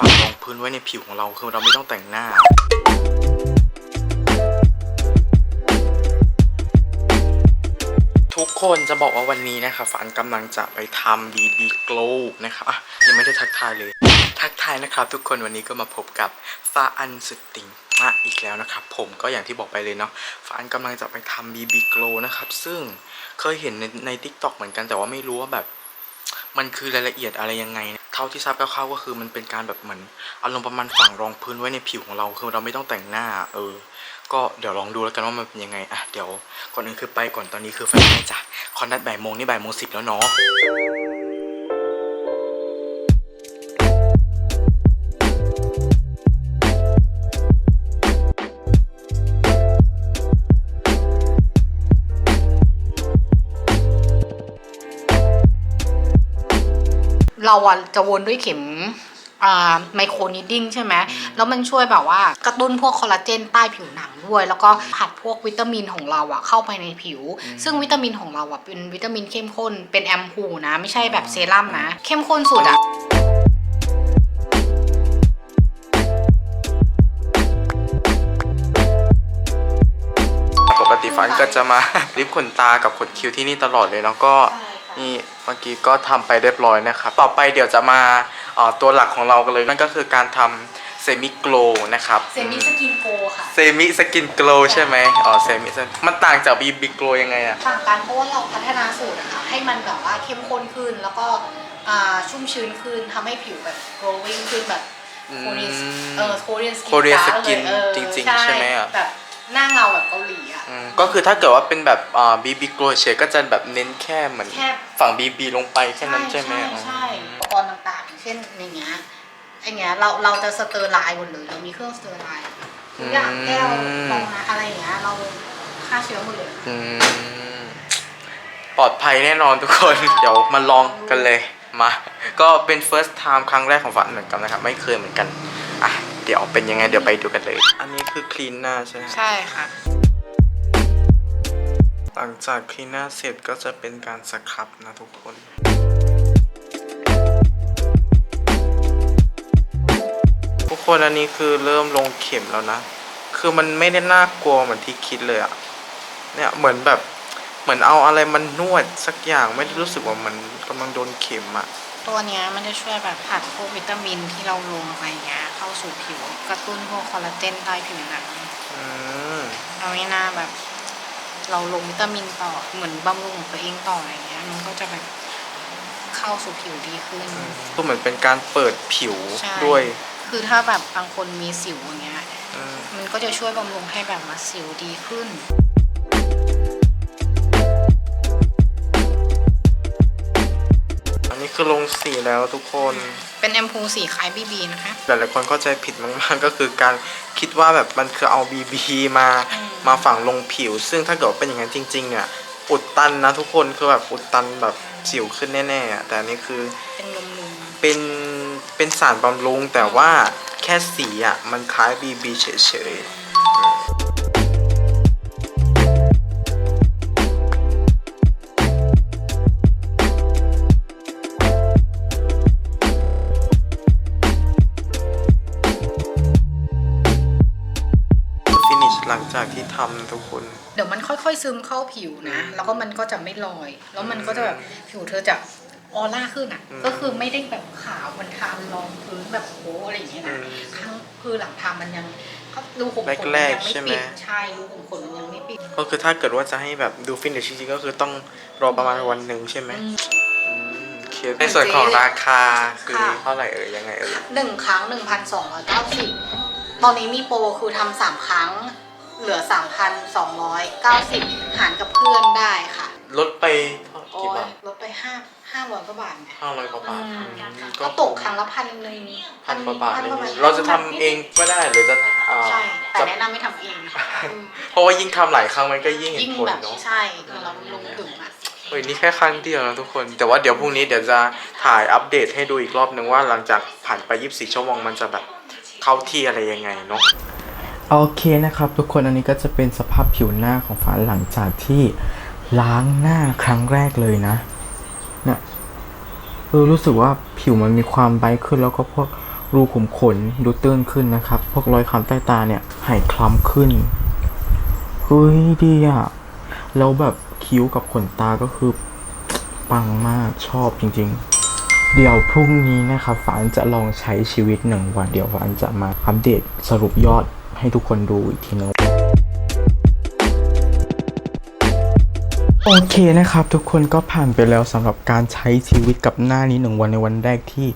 ฝังรองพื้นไว้ในผิวของเราคือเราไม่ต้องแต่งหน้าทุกคนจะบอกว่าวันนี้นะครับฝันกำลังจะไปทำ BB Glow นะครับอะยังไม่ได้ทักทายเลย ทักทายนะครับ ทุกคนวันนี้ก็มาพบกับฟ้าอันสุดติ่งมาอีกแล้วนะครับ ผมก็อย่างที่บอกไปเลยเนาะฟาอันกำลังจะไปทำ BB Glow นะครับ ซึ่งเคยเห็นในใน TikTok เหมือนกันแต่ว่าไม่รู้ว่าแบบ มันคือรายละเอียดอะไรยังไง เท่าที่ทราบคร่าวๆก็คือมันเป็นการแบบเหมือนอารมณ์ประมาณฝังรองพื้นไว้ในผิวของเราคือเราไม่ต้องแต่งหน้า เออ ก็เดี๋ยวลองดูแล้วกันว่ามันเป็นยังไงอะเดี๋ยวก่อนอื่นคือไปก่อนตอนนี้คือไฟไหม้จ้ะคอนดัดบ่ายโมงนี่บ่ายโมงสิบแล้วเนาะ เราอะจะวนด้วยเข็มอ่าไมโครนิดดิ้งใช่ไหมแล้วมันช่วยแบบว่ากระตุ้นพวกคอลลาเจนใต้ผิวหนังด้วย แล้วก็ผัดพวกวิตามินของเราอะเข้าไปในผิว ซึ่งวิตามินของเราอะเป็นวิตามินเข้มข้น เป็นแอมพูนะ ไม่ใช่แบบเซรั่มนะ เข้มข้นสุดอะปกติฟันก็จะมาลิปขนตากับขนคิ้วที่นี่ตลอดเลยแล้วก็ นี่เมื่อกี้ก็ทำไปเรียบร้อยนะครับต่อไปเดี๋ยวจะมาเอ่อตัวหลักของเรากันเลยนั่นก็คือการทำเซมิโกลนะครับเซมิสกินโกค่ะเซมิสกินโกลใช่ไหมอ๋อเซมิมันต่างจากบีบีโกลยังไงอะต่างกันเพราะว่าเราพัฒนาสูตรอะค่ะให้มันแบบว่าเข้มข้นขึ้นแล้วก็อ่าชุ่มชื้นขึ้นทำให้ผิวแบบ glowing ขึ้นแบบโคเรียนเออโคเรียนสกิน Korean skin จริงๆ ใช่ไหมอะแบบ หน้าเงาแบบเกาหลีอะ อืมก็คือถ้าเกิดว่าเป็นแบบอ่าบีบีโกลเชก็จะแบบเน้นแค่เหมือนแค่ ฝั่งบีบีลงไปแค่นั้นใช่ไหมใช่อ๋อใช่อุปกรณ์ต่างๆอย่างเช่นอย่างเงี้ยไอเงี้ยเราเราจะสเตอร์ไลน์หมดเลยเรามีเครื่องสเตอร์ไลน์ทุกอย่างแก้วฟองน้ำอะไรอย่างเงี้ยเราฆ่าเชื้อหมดเลย อืมปลอดภัยแน่นอนทุกคน เดี๋ยวมาลองกันเลยมา ก็เป็น first time ครั้งแรกของฝันเหมือนกันนะครับ ไม่เคยเหมือนกันอะเดี๋ยวเป็นยังไงเดี๋ยวไปดูกันเลย อันนี้คือคลีนหน้าใช่ไหมใช่ค่ะ หลังจากคลีนหน้าเสร็จก็จะเป็นการสครับนะทุกคนทุกคนอันนี้คือเริ่มลงเข็มแล้วนะ คือมันไม่ได้น่ากลัวเหมือนที่คิดเลยอะเนี่ยเหมือนแบบเหมือนเอาอะไรมันนวดสักอย่างไม่ได้รู้สึกว่ามันกำลังโดนเข็มอะ ตัวเนี้ยมันจะช่วยแบบผัดพวกวิตามินที่เราลงไปเงี้ยเข้าสู่ผิวกระตุ้นพวกคอลลาเจนใต้ผิวหนังอืมเอาง่ายๆแบบ เราลงวิตามินต่อเหมือนบำรุงของตัวเองต่ออะไรเงี้ย มันก็จะแบบเข้าสู่ผิวดีขึ้น ก็เหมือนเป็นการเปิดผิวใช่ ด้วย คือถ้าแบบบางคนมีสิวอย่างเงี้ย อืม มันก็จะช่วยบำรุงให้แบบมาสิวดีขึ้น คือลงสีแล้วทุกคน เป็นแอมพูสีคล้ายบีบีนะคะ หลายๆคนเข้าใจผิดมากๆ ก็คือการคิดว่าแบบมันคือเอาบีบีมาอืมมาฝังลงผิว ซึ่งถ้าเกิดว่าเป็นอย่างนั้นจริงๆเนี่ยอุดตันนะทุกคนคือแบบอุดตันแบบสิวขึ้นแน่ๆอะแต่อันนี้คือเป็นลมลุมเป็นเป็นสารบำรุงแต่ว่าแค่สีอะมันคล้ายบีบีเฉยๆ หลังจากที่ทำทุกคน เดี๋ยวมันค่อยๆซึมเข้าผิวนะ แล้วก็มันก็จะไม่ลอย แล้วมันก็จะแบบผิวเธอจะออร่าขึ้นอะ อืมก็คือไม่ได้แบบขาวมันทารองพื้นแบบโอ้อะไรอย่างเงี้ยนะอืมครั้งคือหลังทำมันยังรูขุมขนมันแรกยังๆไม่ใช่ไหม ปิดใช่รูขุมขนมันยังไม่ปิดก็คือถ้าเกิดว่าจะให้แบบดูฟินิชจริงๆก็คือต้องรอประมาณวันหนึ่งใช่ไหมอืม อืมโอเคในส่วนของราคาคือค่ะ เท่าไหร่เอ่ยยังไงเอ่ย หนึ่งครั้งหนึ่งพันสองร้อยเก้าสิบตอนนี้มีโปรคือทำสามครั้ง เหลือสามพันสองร้อยเก้าสิบหารกับเพื่อนได้ค่ะลดไปเท่าโอ้กี่ยบาทลดไปห้าห้าร้อยกว่าบาทไงห้าร้อยกว่าบาทอืมอืมก็ตกครั้งละพันหนึ่งพันกว่าบาทพันเลยกว่บทเราจะทำเองก็ได้หรือจะอ่าใช่ แต่จะแนะนำไม่ทำเองอืมเพราะว่ายิ่งทำหลายครั้งมันก็ยิ่งเห็นยิ่งผลแบบเนาะ ใช่คือเราลงถึงอะ เฮ้ยนี่แค่ครั้งเดียวนะทุกคน แต่ว่าเดี๋ยวพรุ่งนี้เดี๋ยวจะถ่ายอัปเดตให้ดูอีกรอบนึงว่าหลังจากผ่านไป 24 ชั่วโมงมันจะแบบเข้าที่อะไรยังไงเนาะ โอเคนะครับ ทุกคนอันนี้ก็จะเป็นสภาพผิวหน้าของฟ้าหลังจากที่ล้างหน้าครั้งแรกเลยนะเนี่ยเออรู้สึกว่าผิวมันมีความไบขึ้นแล้วก็พวกรูขุมขนดูตื้นขึ้นนะครับ พวกรอยคล้ำใต้ตาเนี่ยหายคล้ำขึ้นเฮ้ยดีอะแล้วแบบคิ้วกับขนตาก็คือปังมากชอบจริง ๆ เดี๋ยวพรุ่งนี้นะครับฝานจะลองใช้ชีวิตหนึ่งวันเดี๋ยวฝานจะมาอัปเดตสรุปยอด ให้ทุกคนดูอีกทีนึงโอเคนะครับ ทุกคนก็ผ่านไปแล้วสำหรับการใช้ชีวิตกับหน้านี้หนึ่งวันในวันแรกที่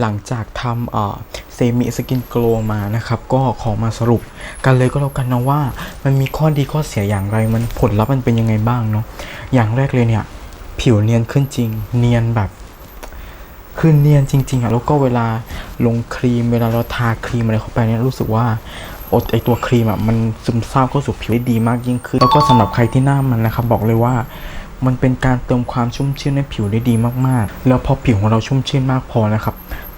หลังจากทำเอ่อเซมิสกินโกลมานะครับ ก็ขอมาสรุปกันเลยก็แล้วกันนะว่า มันมีข้อดีข้อเสียอย่างไรมันผลลัพธ์มันเป็นยังไงบ้างเนาะอย่างแรกเลยเนี่ย ผิวเนียนขึ้นจริง เนียนแบบคือเนียนจริงๆอะแล้วก็เวลาลงครีมเวลาเราทาครีมอะไรเข้าไปเนี่ยรู้สึกว่า โอไอตัวครีมอะมันซึมซาบเข้าสู่ผิวได้ดีมากยิ่งขึ้น แล้วก็สำหรับใครที่หน้ามันนะครับบอกเลยว่ามันเป็นการเติมความชุ่มชื่นให้ผิวได้ดีมากๆ แล้วพอผิวของเราชุ่มชื่นมากพอนะครับ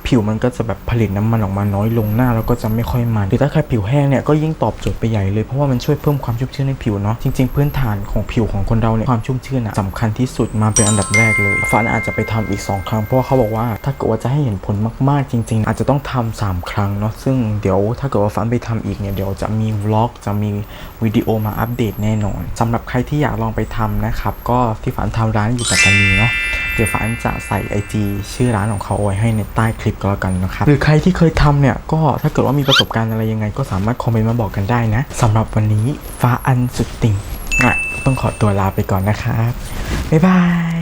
ผิวมันก็จะแบบผลิตน้ำมันออกมาน้อยลงหน้าแล้วก็จะไม่ค่อยมันหรือถ้าใครผิวแห้งเนี่ยก็ยิ่งตอบโจทย์ไปใหญ่เลยเพราะว่ามันช่วยเพิ่มความชุ่มชื่นให้ผิวเนาะจริงๆพื้นฐานของผิวของคนเราเนี่ยความชุ่มชื่นอะสำคัญที่สุดมาเป็นอันดับแรกเลยฟ้านอาจจะไปทำอีก 2 ครั้งเพราะว่าเขาบอกว่าถ้าเกิดว่าจะให้เห็นผลมากๆจริง ๆ อาจจะต้องทำสามครั้งเนาะซึ่งเดี๋ยวถ้าเกิดว่าฟ้านไปทำอีกเนี่ยเดี๋ยวจะมีวล็อกจะมีวิดีโอมาอัปเดตแน่นอนสำหรับใครที่อยากลองไปทำนะครับก็ที่ฝันทำร้านอยู่ปัตตานีเนาะเดี๋ยวฟ้านจะใส่ IG ชื่อร้านของเขาเอาไว้ให้ในใต้คลิปก็แล้วกันนะครับ หรือใครที่เคยทำเนี่ย ก็ถ้าเกิดว่ามีประสบการณ์อะไรยังไง ก็สามารถคอมเมนต์มาบอกกันได้นะสำหรับวันนี้ฟ้าอันสุดติ่งอะต้องขอตัวลาไปก่อนนะครับบ๊ายบาย